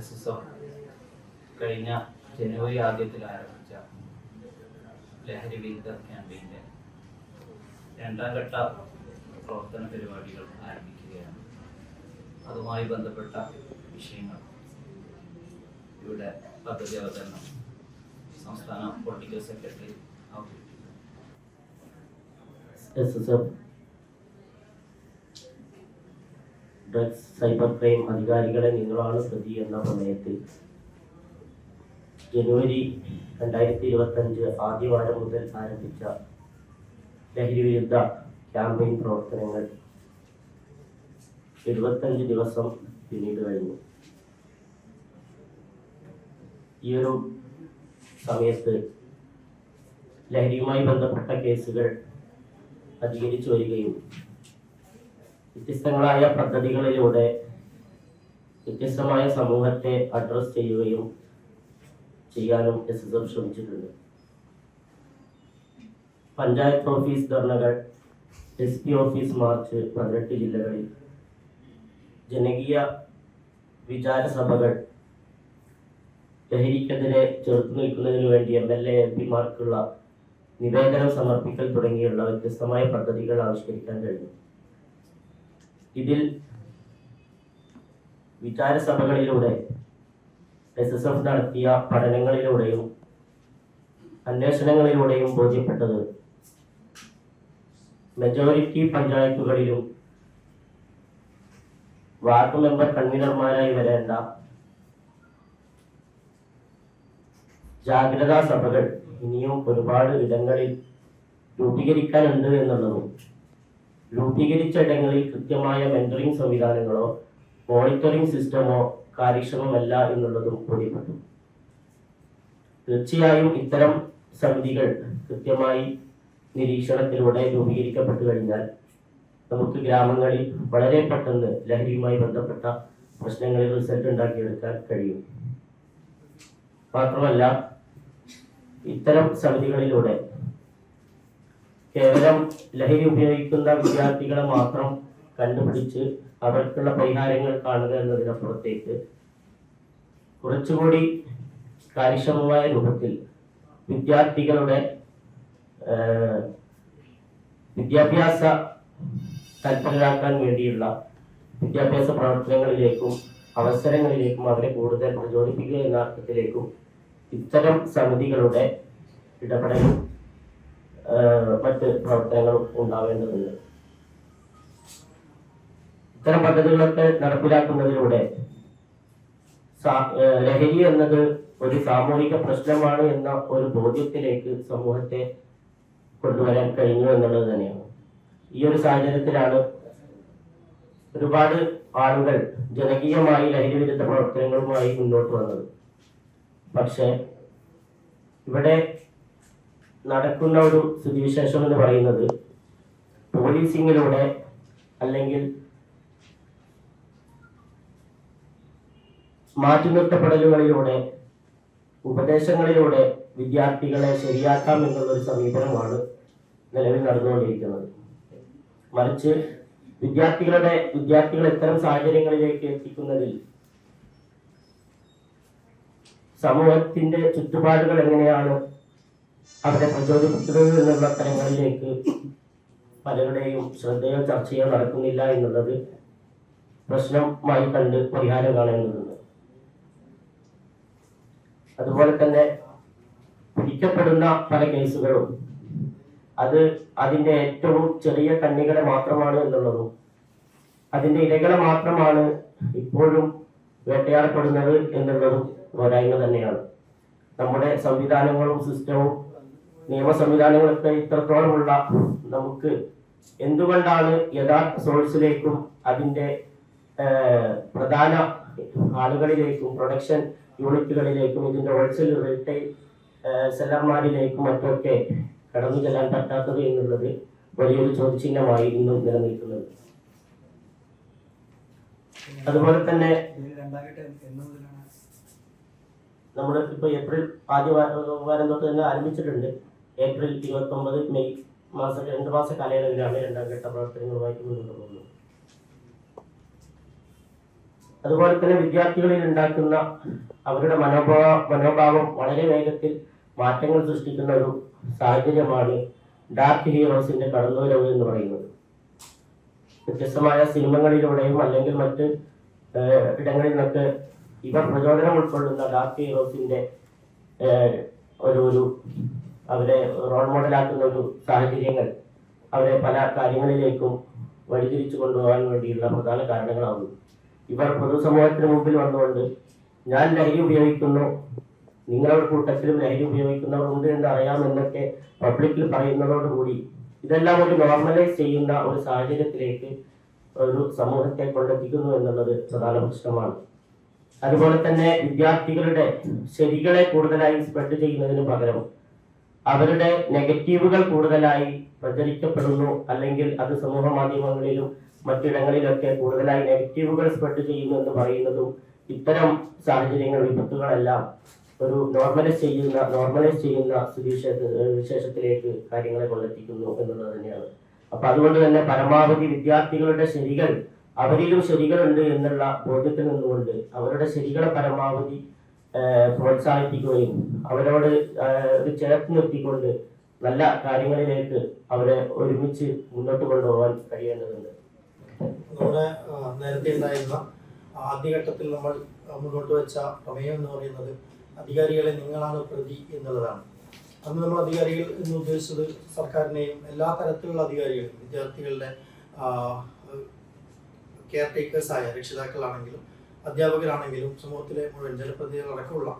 S S F കഴിഞ്ഞ ജനുവരി ആദ്യത്തിൽ ആരംഭിച്ച ലഹരി വിരുദ്ധ ക്യാമ്പയിന്റെ രണ്ടാം ഘട്ട പ്രവർത്തന പരിപാടികൾ ആരംഭിക്കുകയാണ്. അതുമായി ബന്ധപ്പെട്ട വിഷയങ്ങൾ ഇവിടെ പദ്ധതി അവതരണം സംസ്ഥാന പൊളിറ്റിക്കൽ സെക്രട്ടറി അവതരിപ്പിക്കും S S F drugs cyber crime അധികാരികളെ നിങ്ങളാണ് പ്രതി എന്ന പ്രമേയത്തിൽ ജനുവരി രണ്ടായിരത്തി ഇരുപത്തഞ്ച് ആദ്യവാരം മുതൽ ആരംഭിച്ച ലഹരി വിരുദ്ധ ക്യാമ്പയിൻ പ്രവർത്തനങ്ങൾ എഴുപത്തഞ്ച് ദിവസം പിന്നീട് കഴിഞ്ഞു. ഈ ഒരു സമയത്ത് ലഹരിയുമായി ബന്ധപ്പെട്ട കേസുകൾ അധികരിച്ചു വരികയും വ്യത്യസ്തങ്ങളായ പദ്ധതികളിലൂടെ വ്യത്യസ്തമായ സമൂഹത്തെ അഡ്രസ് ചെയ്യുകയും ചെയ്യാനും എസ് എസ് എഫ് ശ്രമിച്ചിട്ടുണ്ട്. പഞ്ചായത്ത് ഓഫീസ് ധർണകൾ എസ് പി ഓഫീസ് മാർച്ച് പതിനെട്ട് ജില്ലകളിൽ. ജനകീയ വിചാരസഭകൾ ലഹരിക്കെതിരെ ചെറുത്തു നിൽക്കുന്നതിന് വേണ്ടി എം എൽ എ എം പിമാർക്കുള്ള നിവേദനം സമർപ്പിക്കൽ തുടങ്ങിയുള്ള വ്യത്യസ്തമായ പദ്ധതികൾ ആവിഷ്കരിക്കാൻ കഴിഞ്ഞു. ഇതിൽ വിചാരസഭകളിലൂടെ എസ് എസ് എഫ് നടത്തിയ പഠനങ്ങളിലൂടെയും അന്വേഷണങ്ങളിലൂടെയും ബോധ്യപ്പെട്ടത് മെജോറിറ്റി പഞ്ചായത്തുകളിലും വാർഡ് മെമ്പർ കൺവീനർമാരായി വരേണ്ട ജാഗ്രതാ സഭകൾ ഇനിയും ഒരുപാട് ഇടങ്ങളിൽ രൂപീകരിക്കാനുണ്ട് എന്നുള്ളതും രൂപീകരിച്ച ഇടങ്ങളിൽ കൃത്യമായ മെന്ററിംഗ് സംവിധാനങ്ങളോ മോണിറ്ററിംഗ് സിസ്റ്റമോ കാര്യക്ഷമമല്ല എന്നുള്ളതും ബോധ്യപ്പെട്ടു തീർച്ചയായും ഇത്തരം സമിതികൾ കൃത്യമായി നിരീക്ഷണത്തിലൂടെ രൂപീകരിക്കപ്പെട്ടു കഴിഞ്ഞാൽ നമുക്ക് ഗ്രാമങ്ങളിൽ വളരെ പെട്ടെന്ന് ലഹരിയുമായി ബന്ധപ്പെട്ട പ്രശ്നങ്ങളിൽ റിസൾട്ട് ഉണ്ടാക്കിയെടുക്കാൻ കഴിയും. മാത്രമല്ല ഇത്തരം സമിതികളിലൂടെ കേവലം ലഹരി ഉപയോഗിക്കുന്ന വിദ്യാർത്ഥികളെ മാത്രം കണ്ടുപിടിച്ച് അവർക്കുള്ള പരിഹാരങ്ങൾ കാണുക എന്നതിനപ്പുറത്തേക്ക് കുറച്ചുകൂടി കാര്യക്ഷമമായ രൂപത്തിൽ വിദ്യാർത്ഥികളുടെ വിദ്യാഭ്യാസ തൽപരരാക്കാൻ വേണ്ടിയുള്ള വിദ്യാഭ്യാസ പ്രവർത്തനങ്ങളിലേക്കും അവസരങ്ങളിലേക്കും അവരെ കൂടുതൽ പ്രചോദിപ്പിക്കുക എന്ന അർത്ഥത്തിലേക്കും ഇത്തരം സമിതികളുടെ ഇടപെടലും മറ്റ് പ്രവർത്തനങ്ങളും ഉണ്ടാവേണ്ടതുണ്ട് ഇത്തരം പദ്ധതികളൊക്കെ നടപ്പിലാക്കുന്നതിലൂടെ ലഹരി എന്നത് ഒരു സാമൂഹിക പ്രശ്നമാണ് എന്ന ഒരു ബോധ്യത്തിലേക്ക് സമൂഹത്തെ കൊണ്ടുവരാൻ കഴിഞ്ഞു എന്നുള്ളത് തന്നെയാണ്. ഈ ഒരു സാഹചര്യത്തിലാണ് ഒരുപാട് ആളുകൾ ജനകീയമായി ലഹരി വിരുദ്ധ പ്രവർത്തനങ്ങളുമായി മുന്നോട്ട് വന്നത്. പക്ഷേ ഇവിടെ നടക്കുന്ന ഒരു സ്ഥിതിവിശേഷം എന്ന് പറയുന്നത് പോലീസിങ്ങിലൂടെ അല്ലെങ്കിൽ മാറ്റി നിർത്തപ്പെടലുകളിലൂടെ ഉപദേശങ്ങളിലൂടെ വിദ്യാർത്ഥികളെ ശരിയാക്കാം എന്നുള്ള ഒരു സമീപനമാണ് നിലവിൽ നടന്നുകൊണ്ടിരിക്കുന്നത്. മറിച്ച് വിദ്യാർത്ഥികളുടെ വിദ്യാർത്ഥികൾ ഇത്തരം സാഹചര്യങ്ങളിലേക്ക് എത്തിക്കുന്നതിൽ സമൂഹത്തിന്റെ ചുറ്റുപാടുകൾ എങ്ങനെയാണ് അവരെ പ്രചോദിപ്പിക്കുന്നത് എന്നുള്ള തലങ്ങളിലേക്ക് പലരുടെയും ശ്രദ്ധയോ ചർച്ചയോ നടക്കുന്നില്ല എന്നുള്ളത് പ്രശ്നമായി കണ്ട് പരിഹാരം കാണേണ്ടതുണ്ട് അതുപോലെ തന്നെ പിടിക്കപ്പെടുന്ന പല കേസുകളും അത് അതിന്റെ ഏറ്റവും ചെറിയ കണ്ണികളെ മാത്രമാണ് എന്നുള്ളതും അതിന്റെ ഇരകളെ മാത്രമാണ് ഇപ്പോഴും വേട്ടയാടപ്പെടുന്നത് എന്നുള്ളതും പോരായ്മ തന്നെയാണ്. നമ്മുടെ സംവിധാനങ്ങളും സിസ്റ്റവും നിയമ സംവിധാനങ്ങളൊക്കെ ഇത്രത്തോളമുള്ള നമുക്ക് എന്തുകൊണ്ടാണ് യഥാർത്ഥ സോഴ്സിലേക്കും അതിന്റെ പ്രധാന ആളുകളിലേക്കും പ്രൊഡക്ഷൻ യൂണിറ്റുകളിലേക്കും ഇതിന്റെ ഹോൾസെയിൽ റീറ്റെയിൽ സെല്ലർമാരിലേക്കും മറ്റൊക്കെ കടന്നു ചെല്ലാൻ പറ്റാത്തത് എന്നുള്ളത് വലിയൊരു ചോദ്യചിഹ്നമായി ഇന്നും നിലനിൽക്കുന്നത്. അതുപോലെ തന്നെ നമ്മൾ ഇപ്പൊ ഏപ്രിൽ ആദ്യ വാരം തൊട്ട് തന്നെ ആരംഭിച്ചിട്ടുണ്ട്. ഏപ്രിൽ ഇരുപത്തി ഒമ്പത് മെയ് മാസം രണ്ട് മാസ കാലയളവിലാണ് രണ്ടാം ഘട്ട പ്രവർത്തനങ്ങളുമായി മുന്നോട്ട് പോകുന്നത് അതുപോലെ തന്നെ വിദ്യാർത്ഥികളിൽ ഉണ്ടാക്കുന്ന അവരുടെ മനോഭാവ മനോഭാവം വളരെ വേഗത്തിൽ മാറ്റങ്ങൾ സൃഷ്ടിക്കുന്ന ഒരു സാഹചര്യമാണ് ഡാർക്ക് ഹീറോസിന്റെ കടന്നുവരവ് എന്ന് പറയുന്നത്. വ്യത്യസ്തമായ സിനിമകളിലൂടെയും അല്ലെങ്കിൽ മറ്റ് ഇടങ്ങളിൽ നിന്നൊക്കെ ഇവർ പ്രചോദനം ഉൾക്കൊള്ളുന്ന ഡാർക്ക് ഹീറോസിന്റെ ഒരു ഒരു അവരെ റോൾ മോഡലാക്കുന്ന ഒരു സാഹചര്യങ്ങൾ അവരെ പല കാര്യങ്ങളിലേക്കും വഴിതിരിച്ചു കൊണ്ടുപോകാൻ വേണ്ടിയുള്ള പ്രധാന കാരണങ്ങളാവുന്നു. ഇവർ പൊതുസമൂഹത്തിന് മുമ്പിൽ വന്നുകൊണ്ട് ഞാൻ ലഹരി ഉപയോഗിക്കുന്നു. നിങ്ങളുടെ കൂട്ടത്തിലും ലഹരി ഉപയോഗിക്കുന്നവരുണ്ട് എന്ന് അറിയാമെന്നൊക്കെ പബ്ലിക്കിൽ പറയുന്നതോടുകൂടി ഇതെല്ലാം ഒരു നോർമലൈസ് ചെയ്യുന്ന ഒരു സാഹചര്യത്തിലേക്ക് ഒരു സമൂഹത്തെ കൊണ്ടെത്തിക്കുന്നു എന്നുള്ളത് പ്രധാന പ്രശ്നമാണ്. അതുപോലെ തന്നെ വിദ്യാർത്ഥികളുടെ ശരികളെ കൂടുതലായി സ്പ്രെഡ് ചെയ്യുന്നതിന് പകരം അവരുടെ നെഗറ്റീവുകൾ കൂടുതലായി പ്രചരിക്കപ്പെടുന്നു. അല്ലെങ്കിൽ അത് സമൂഹ മാധ്യമങ്ങളിലും മറ്റിടങ്ങളിലൊക്കെ കൂടുതലായി നെഗറ്റീവുകൾ സ്പ്രെഡ് ചെയ്യുന്നു എന്ന് പറയുന്നതും ഇത്തരം സാഹചര്യങ്ങൾ വിപത്തുകളെല്ലാം ഒരു നോർമലൈസ് ചെയ്യുന്ന നോർമലൈസ് ചെയ്യുന്ന വിശേഷത്തിലേക്ക് കാര്യങ്ങളെ കൊണ്ടെത്തിക്കുന്നു എന്നുള്ളത് തന്നെയാണ്. അപ്പൊ അതുകൊണ്ട് തന്നെ പരമാവധി വിദ്യാർത്ഥികളുടെ ശരികൾ അവരിലും ശരികളുണ്ട് എന്നുള്ള ബോധ്യത്തിൽ നിന്നുകൊണ്ട് അവരുടെ ശരികളെ പരമാവധി പ്രോത്സാഹിപ്പിക്കുകയും അവരോട് ചേർത്ത് നിർത്തിക്കൊണ്ട് നല്ല കാര്യങ്ങളിലേക്ക് അവരെ ഒരുമിച്ച് മുന്നോട്ട് കൊണ്ടുപോകാൻ കഴിയേണ്ടതുണ്ട്. നമ്മുടെ നേരത്തെ ഉണ്ടായിരുന്ന ആദ്യഘട്ടത്തിൽ നമ്മൾ മുന്നോട്ട് വെച്ച പ്രമേയം എന്ന് പറയുന്നത് അധികാരികളെ നിങ്ങളാണ് പ്രതി എന്നുള്ളതാണ്. അന്ന് നമ്മൾ അധികാരികൾ എന്ന് ഉദ്ദേശിച്ചത് സർക്കാരിനെയും എല്ലാ തരത്തിലുള്ള അധികാരികളും വിദ്യാർത്ഥികളുടെ കെയർ ടേക്കേഴ്സായ രക്ഷിതാക്കളാണെങ്കിലും അധ്യാപകരാണെങ്കിലും സമൂഹത്തിലെ മുഴുവൻ ജനപ്രതിനിധികളടക്കമുള്ള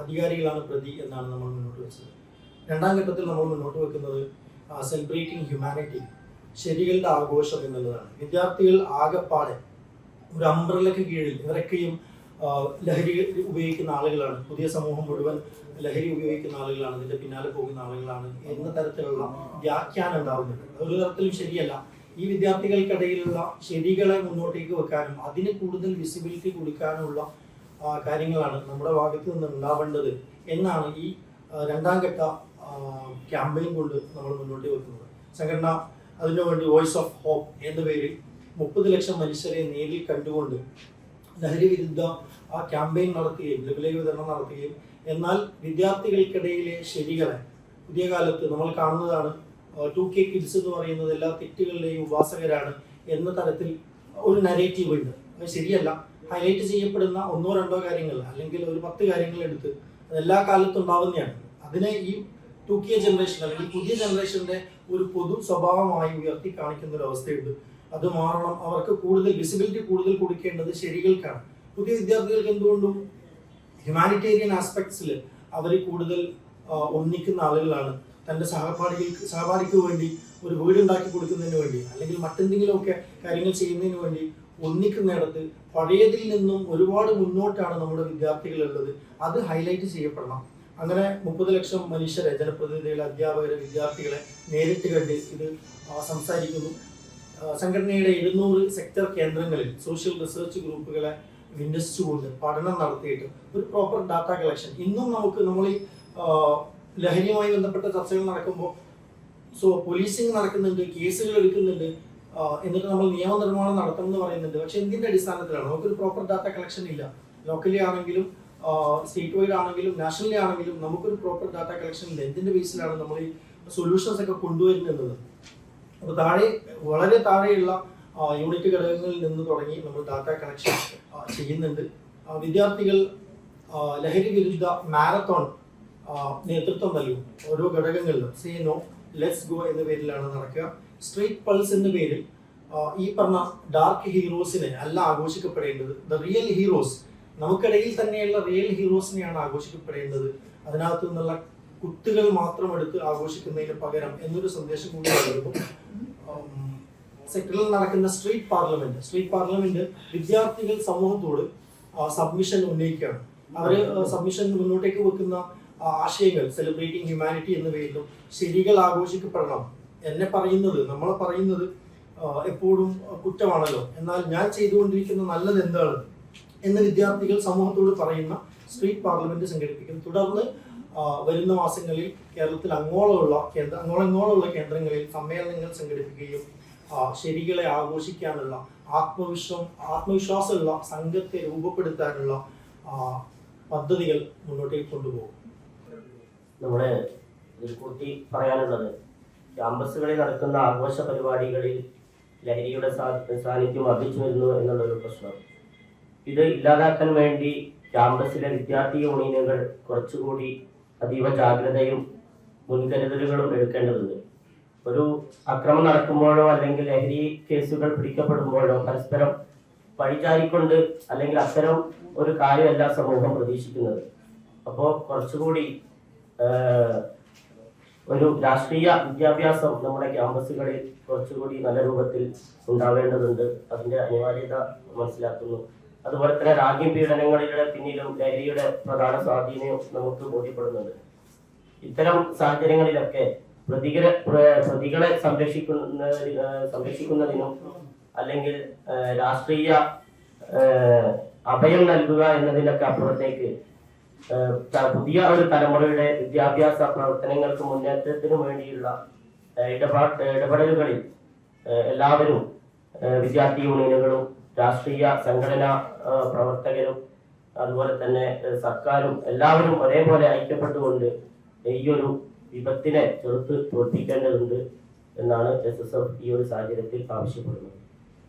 അധികാരികളാണ് പ്രതി എന്നാണ് നമ്മൾ മുന്നോട്ട് വെച്ചത്. രണ്ടാം ഘട്ടത്തിൽ നമ്മൾ മുന്നോട്ട് വെക്കുന്നത് സെലിബ്രേറ്റിംഗ് ഹ്യൂമാനിറ്റി ശരികളുടെ ആഘോഷം എന്നുള്ളതാണ്. വിദ്യാർത്ഥികൾ ആകെപ്പാടെ ഒരു അംബ്രലയ്ക്ക് കീഴിൽ ഇവരൊക്കെയും ലഹരി ഉപയോഗിക്കുന്ന ആളുകളാണ്. പുതിയ സമൂഹം മുഴുവൻ ലഹരി ഉപയോഗിക്കുന്ന ആളുകളാണ്. ഇതിന്റെ പിന്നാലെ പോകുന്ന ആളുകളാണ്. എന്ന തരത്തിലുള്ള വ്യാഖ്യാനം ഉണ്ടാവുന്നുണ്ട്. ഒരു തരത്തിലും ശരിയല്ല. ഈ വിദ്യാർത്ഥികൾക്കിടയിലുള്ള ശരികളെ മുന്നോട്ടേക്ക് വെക്കാനും അതിന് കൂടുതൽ വിസിബിലിറ്റി കൊടുക്കാനുമുള്ള കാര്യങ്ങളാണ് നമ്മുടെ ഭാഗത്ത് നിന്ന് ഉണ്ടാവേണ്ടത് എന്നാണ് ഈ രണ്ടാം ഘട്ട ക്യാമ്പയിൻ കൊണ്ട് നമ്മൾ മുന്നോട്ട് വെക്കുന്നത്. സംഘടന അതിനു വേണ്ടി വോയിസ് ഓഫ് ഹോപ്പ് എന്ന പേരിൽ മുപ്പത് ലക്ഷം മനുഷ്യരെ നേരിൽ കണ്ടുകൊണ്ട് ലഹരി വിരുദ്ധ ആ ക്യാമ്പയിൻ നടത്തുകയും ലഘുലേഖ വിതരണം നടത്തുകയും എന്നാൽ വിദ്യാർത്ഥികൾക്കിടയിലെ ശരികളെ പുതിയ കാലത്ത് നമ്മൾ കാണുന്നതാണ് ടു കെ കിഡ്സ് എന്ന് പറയുന്നത് എല്ലാ തെറ്റുകളുടെയും ഉപാസകരാണ് എന്ന തരത്തിൽ ഒരു നരേറ്റീവ് ഉണ്ട്. അത് ശരിയല്ല. ഹൈലൈറ്റ് ചെയ്യപ്പെടുന്ന ഒന്നോ രണ്ടോ കാര്യങ്ങൾ അല്ലെങ്കിൽ ഒരു പത്ത് കാര്യങ്ങൾ എടുത്ത് എല്ലാ കാലത്തും ഉണ്ടാവുന്നതാണ്. അതിനെ ഈ ടു കെ ജനറേഷൻ അല്ലെങ്കിൽ പുതിയ ജനറേഷന്റെ ഒരു പൊതു സ്വഭാവമായി ഉയർത്തി കാണിക്കുന്ന ഒരു അവസ്ഥയുണ്ട്. അത് മാറണം. അവർക്ക് കൂടുതൽ വിസിബിലിറ്റി കൂടുതൽ കൊടുക്കേണ്ടത് ശരികൾക്കാണ്. പുതിയ വിദ്യാർത്ഥികൾക്ക് എന്തുകൊണ്ടും ഹ്യൂമാനിറ്റേറിയൻ ആസ്പെക്ട്സിൽ അവർ കൂടുതൽ ഒന്നിക്കുന്ന ആളുകളാണ്. തന്റെ സഹപാഠികൾക്ക് സഹപാഠിക്ക് വേണ്ടി ഒരു വീടുണ്ടാക്കി കൊടുക്കുന്നതിന് വേണ്ടി അല്ലെങ്കിൽ മറ്റെന്തെങ്കിലുമൊക്കെ കാര്യങ്ങൾ ചെയ്യുന്നതിന് വേണ്ടി ഒന്നിക്കുന്നിടത്ത് പഴയതിൽ നിന്നും ഒരുപാട് മുന്നോട്ടാണ് നമ്മുടെ വിദ്യാർത്ഥികൾ ഉള്ളത് അത് ഹൈലൈറ്റ് ചെയ്യപ്പെടണം. അങ്ങനെ മുപ്പത് ലക്ഷം മനുഷ്യരെ ജനപ്രതിനിധികളെ അധ്യാപകരെ വിദ്യാർത്ഥികളെ നേരിട്ട് കണ്ട് ഇത് സംസാരിക്കുന്നു. സംഘടനയുടെ എഴുന്നൂറ് സെക്ടർ കേന്ദ്രങ്ങളിൽ സോഷ്യൽ റിസർച്ച് ഗ്രൂപ്പുകളെ വിന്യസിച്ചുകൊണ്ട് പഠനം നടത്തിയിട്ട് ഒരു പ്രോപ്പർ ഡാറ്റ കളക്ഷൻ ഇന്നും നമുക്ക് നമ്മൾ ലഹരിയുമായി ബന്ധപ്പെട്ട ചർച്ചകൾ നടക്കുമ്പോൾ സോ പോലീസിങ് നടക്കുന്നുണ്ട് കേസുകൾ എടുക്കുന്നുണ്ട് എന്നിട്ട് നമ്മൾ നിയമനിർമ്മാണം നടത്തണം എന്ന് പറയുന്നുണ്ട്. പക്ഷെ എന്തിന്റെ അടിസ്ഥാനത്തിലാണ്? നമുക്കൊരു പ്രോപ്പർ ഡാറ്റ കളക്ഷൻ ഇല്ല. ലോക്കലി ആണെങ്കിലും സ്റ്റേറ്റ് വൈഡ് ആണെങ്കിലും നാഷണലി ആണെങ്കിലും നമുക്കൊരു പ്രോപ്പർ ഡാറ്റ കളക്ഷൻ ഇല്ല. എന്തിന്റെ ബേസിലാണ് നമ്മൾ ഈ സൊല്യൂഷൻസ് ഒക്കെ കൊണ്ടുവരുന്നത് അപ്പോൾ താഴെ വളരെ താഴെയുള്ള യൂണിറ്റ് ഘടകങ്ങളിൽ നിന്ന് തുടങ്ങി നമ്മൾ ഡാറ്റ കളക്ഷൻ ചെയ്യുന്നുണ്ട്. വിദ്യാർത്ഥികൾ ലഹരി വിരുദ്ധ മാരത്തോൺ നേതൃത്വം നൽകും. ഓരോ ഘടകങ്ങളിലും. സേ നോ ലെറ്റ്സ് ഗോ എന്ന പേരിലാണ് നടക്കുക. സ്ട്രീറ്റ് പൾസ് എന്ന പേരിൽ ഈ പറഞ്ഞ ഡാർക്ക് ഹീറോസിനെ അല്ല ആഘോഷിക്കപ്പെടേണ്ടത്. ദ റിയൽ ഹീറോസ് നമുക്കിടയിൽ തന്നെയുള്ള റിയൽ ഹീറോസിനെയാണ് ആഘോഷിക്കപ്പെടേണ്ടത്. അതിനകത്ത് നിന്നുള്ള കുത്തുകൾ മാത്രം എടുത്ത് ആഘോഷിക്കുന്നതിന് പകരം എന്നൊരു സന്ദേശം കൂടി നൽകുന്നു. സെക്ടറിൽ നടക്കുന്ന സ്ട്രീറ്റ് പാർലമെന്റ് സ്ട്രീറ്റ് പാർലമെന്റ് വിദ്യാർത്ഥികൾ സമൂഹത്തോട് സബ്മിഷൻ ഉന്നയിക്കുകയാണ്. അവർ സബ്മിഷൻ മുന്നോട്ടേക്ക് വെക്കുന്ന ആശയങ്ങൾ സെലിബ്രേറ്റിംഗ് ഹ്യൂമാനിറ്റി എന്ന പേരിലും ശരികൾ ആഘോഷിക്കപ്പെടണം. എന്നെ പറയുന്നത് നമ്മൾ പറയുന്നത് എപ്പോഴും കുറ്റമാണല്ലോ. എന്നാൽ ഞാൻ ചെയ്തുകൊണ്ടിരിക്കുന്ന നല്ലത് എന്താണ് എന്ന് വിദ്യാർത്ഥികൾ സമൂഹത്തോട് പറയുന്ന സ്ട്രീറ്റ് പാർലമെന്റ് സംഘടിപ്പിക്കും തുടർന്ന് വരുന്ന മാസങ്ങളിൽ കേരളത്തിൽ അങ്ങോളമുള്ള കേന്ദ്ര അങ്ങോളങ്ങോളമുള്ള കേന്ദ്രങ്ങളിൽ സമ്മേളനങ്ങൾ സംഘടിപ്പിക്കുകയും ശരികളെ ആഘോഷിക്കാനുള്ള ആത്മവിശ്വാസം ആത്മവിശ്വാസമുള്ള സംഘത്തെ രൂപപ്പെടുത്താനുള്ള പദ്ധതികൾ മുന്നോട്ടേക്ക് കൊണ്ടുപോകും. നമ്മുടെ കൂട്ടി പറയാനുള്ളത്. ക്യാമ്പസുകളിൽ നടക്കുന്ന ആഘോഷ പരിപാടികളിൽ ലഹരിയുടെ സാന്നിധ്യം വർദ്ധിച്ചു വരുന്നു എന്നുള്ളൊരു പ്രശ്നം. ഇത് ഇല്ലാതാക്കാൻ വേണ്ടി ക്യാമ്പസിലെ വിദ്യാർത്ഥി യൂണിയനുകൾ കുറച്ചുകൂടി അതീവ ജാഗ്രതയും മുൻകരുതലുകളും എടുക്കേണ്ടതുണ്ട്. ഒരു അക്രമം നടക്കുമ്പോഴോ അല്ലെങ്കിൽ ലഹരി കേസുകൾ പിടിക്കപ്പെടുമ്പോഴോ പരസ്പരം പഴിചാരിക്കൊണ്ട് അല്ലെങ്കിൽ അത്തരം ഒരു കാര്യമല്ല സമൂഹം പ്രതീക്ഷിക്കുന്നത്. അപ്പോൾ കുറച്ചുകൂടി ഒരു രാഷ്ട്രീയ വിദ്യാഭ്യാസം നമ്മുടെ ക്യാമ്പസുകളിൽ കുറച്ചുകൂടി നല്ല രൂപത്തിൽ ഉണ്ടാവേണ്ടതുണ്ട്. അതിന്റെ അനിവാര്യത മനസ്സിലാക്കുന്നു. അതുപോലെ തന്നെ രാജ്യം പീഡനങ്ങളുടെ പിന്നിലും ലഹരിയുടെ പ്രധാന സ്വാധീനവും നമുക്ക് ബോധ്യപ്പെടുന്നുണ്ട്. ഇത്തരം സാഹചര്യങ്ങളിലൊക്കെ പ്രതികളെ പ്ര- പ്രതികളെ സംരക്ഷിക്കുന്ന സംരക്ഷിക്കുന്നതിനും അല്ലെങ്കിൽ രാഷ്ട്രീയ അഭയം നൽകുക എന്നതിനൊക്കെ അപ്പുറത്തേക്ക് പുതിയ ഒരു തലമുറയുടെ വിദ്യാഭ്യാസ പ്രവർത്തനങ്ങൾക്ക് മുന്നേറ്റത്തിനു വേണ്ടിയുള്ള ഇടപെടലുകളിൽ എല്ലാവരും വിദ്യാർത്ഥി യൂണിയനുകളും രാഷ്ട്രീയ സംഘടനാ പ്രവർത്തകരും അതുപോലെ തന്നെ സർക്കാരും എല്ലാവരും ഒരേപോലെ ഐക്യപ്പെട്ടുകൊണ്ട് ഈ ഒരു വിപത്തിനെ ചെറുത്ത് തോൽപ്പിക്കേണ്ടതുണ്ട് എന്നാണ് എസ് എസ് എഫ് ഈ ഒരു സാഹചര്യത്തിൽ ആവശ്യപ്പെടുന്നത്.